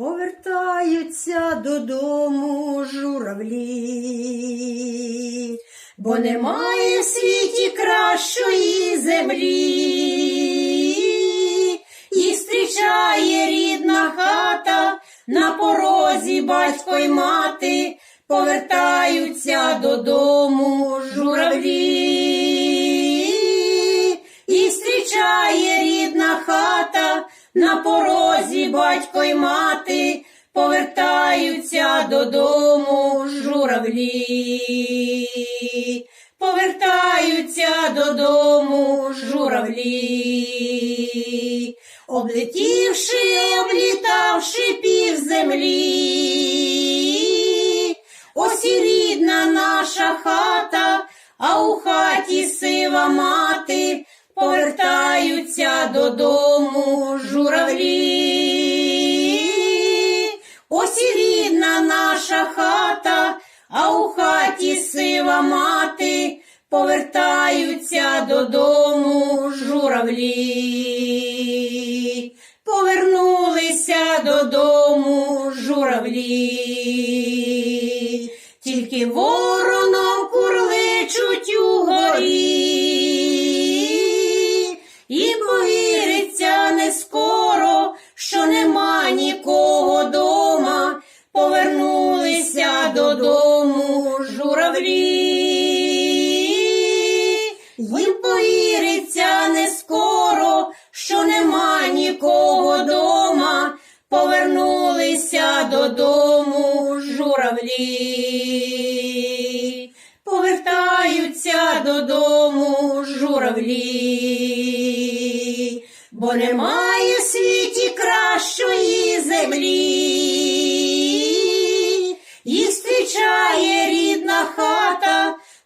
повертаються додому журавлі, бо немає в світі кращої землі. Їх зустрічає рідна хата, на порозі батько й мати повертаються додому журавлі. Їх зустрічає рідна хата, на порозі батько й мати повертаються додому журавлі. Повертаються додому журавлі, облетівши, облітавши пів землі. Ось і рідна наша хата, а у хаті сива мати повертаються додому журавлі. Хаті сива мати повертаються додому журавлі. Повернулися додому журавлі, тільки вороном курличуть угорі, і повіриться не скоро, що нема нікого дома, повернулися додому журавлі. Їм повіриться не скоро, що нема нікого дома, повернулися додому журавлі. Повертаються додому журавлі, бо немає в світі кращої землі.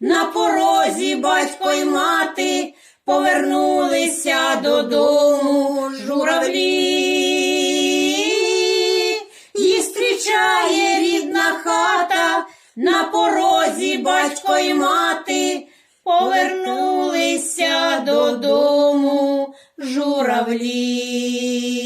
На порозі батько й мати повернулися додому журавлі. Їх зустрічає рідна хата, на порозі батько й мати повернулися додому журавлі.